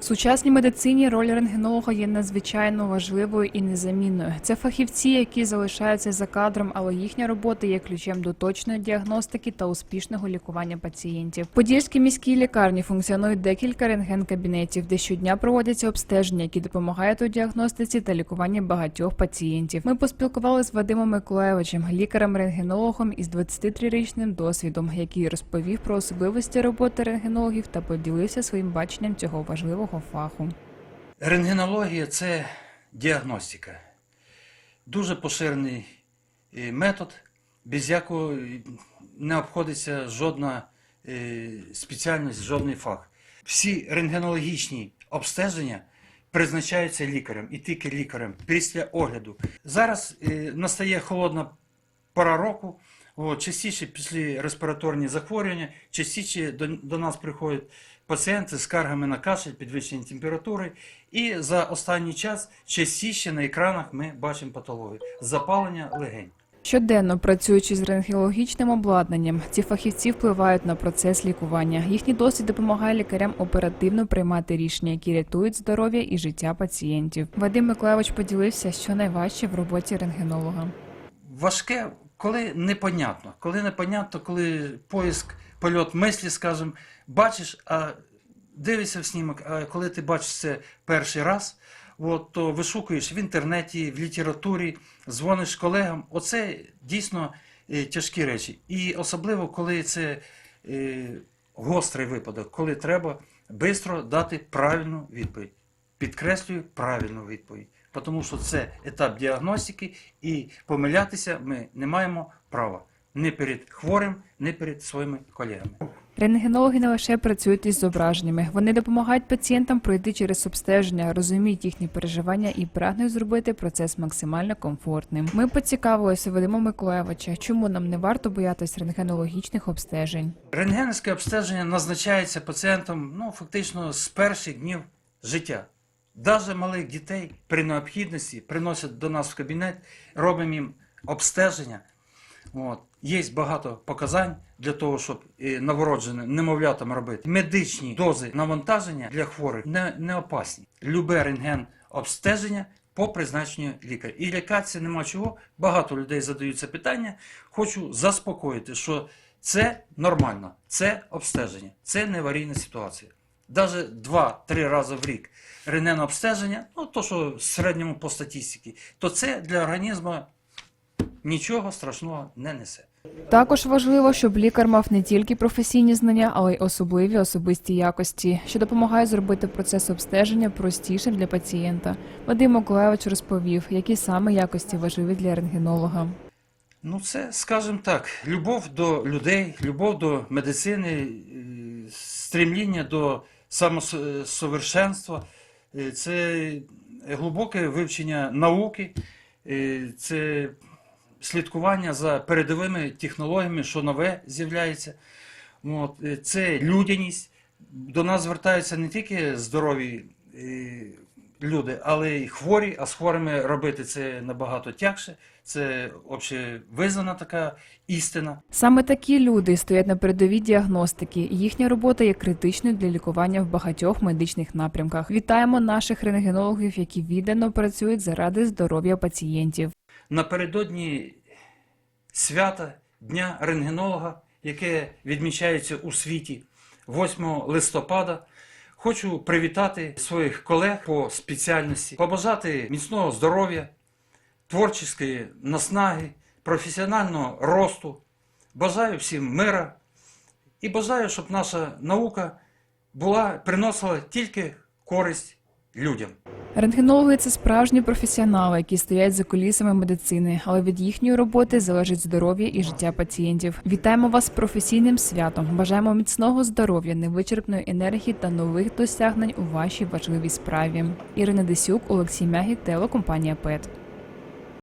В сучасній медицині роль рентгенолога є надзвичайно важливою і незамінною. Це фахівці, які залишаються за кадром, але їхня робота є ключем до точної діагностики та успішного лікування пацієнтів. В Подільській міській лікарні функціонують декілька рентген-кабінетів, де щодня проводяться обстеження, які допомагають у діагностиці та лікуванні багатьох пацієнтів. Ми поспілкувалися з Вадимом Миколаєвичем, лікарем-рентгенологом із 23-річним досвідом, який розповів про особливості роботи рентгенологів та поділився своїм баченням цього важливого фаху. Рентгенологія це діагностика. Дуже поширений е, метод, без якого не обходиться жодна е, спеціальність, жодний фах. Всі рентгенологічні обстеження призначаються лікарем і тільки лікарем після огляду. Зараз е, настає холодна пора року. От, частіше після респіраторні захворювання, частіше до, до нас приходять пацієнти з скаргами на кашель, підвищення температури. І за останній час частіше на екранах ми бачимо патологію запалення легень. Щоденно працюючи з рентгенологічним обладнанням, ці фахівці впливають на процес лікування. Їхній досвід допомагає лікарям оперативно приймати рішення, які рятують здоров'я і життя пацієнтів. Вадим Миколаївич поділився, що найважче в роботі рентгенолога. Важке, коли непонятно. Коли непонятно, коли поиск, польот мислі, скажімо, бачиш, а дивишся в снімок, а коли ти бачиш це перший раз, от, то вишукуєш в інтернеті, в літературі, дзвониш колегам. Оце дійсно е, тяжкі речі. І особливо, коли це е, гострий випадок, коли треба швидко дати правильну відповідь. Підкреслюю правильну відповідь. Тому що це етап діагностики, і помилятися ми не маємо права ні перед хворим, ні перед своїми колегами. Рентгенологи не лише працюють із зображеннями, вони допомагають пацієнтам пройти через обстеження, розуміють їхні переживання і прагнуть зробити процес максимально комфортним. Ми поцікавилися Вадима Миколаєвича, чому нам не варто боятись рентгенологічних обстежень. Рентгенівське обстеження назначається пацієнтам ну, фактично з перших днів життя. Навіть малих дітей при необхідності приносять до нас в кабінет, робимо їм обстеження. От. Є багато показань для того, щоб е, новородженим немовлятам робити. Медичні дози навантаження для хворих не, не опасні. Любе рентген обстеження по призначенню лікаря. І лякатися нема чого. Багато людей задають це питання. Хочу заспокоїти, що це нормально, це обстеження, це не аварійна ситуація. Навіть 2-3 рази в рік рентген обстеження, ну то, що в середньому по статистиці, то це для організму нічого страшного не несе. Також важливо, щоб лікар мав не тільки професійні знання, але й особливі особисті якості, що допомагають зробити процес обстеження простішим для пацієнта. Вадим Миколаєвич розповів, які саме якості важливі для рентгенолога. Ну, це, скажімо так, любов до людей, любов до медицини, е, стремління до самосовершенства, е, це глибоке вивчення науки, е, це слідкування за передовими технологіями, що нове з'являється. От, е, це людяність. До нас звертаються не тільки здорові е, люди, але й хворі, а з хворими робити це набагато тягше. Це общевизнана така істина. Саме такі люди стоять на передовій діагностики. Їхня робота є критичною для лікування в багатьох медичних напрямках. Вітаємо наших рентгенологів, які віддано працюють заради здоров'я пацієнтів. Напередодні свята Дня рентгенолога, яке відмічається у світі 8 листопада. Хочу привітати своїх колег по спеціальності, побажати міцного здоров'я, творчої наснаги, професіонального росту. Бажаю всім мира і бажаю, щоб наша наука була, приносила тільки користь людям. Рентгенологи це справжні професіонали, які стоять за кулісами медицини, але від їхньої роботи залежить здоров'я і життя пацієнтів. Вітаємо вас з професійним святом. Бажаємо міцного здоров'я, невичерпної енергії та нових досягнень у вашій важливій справі. Ірина Десюк, Олексій Мягі, телекомпанія ПЕТ.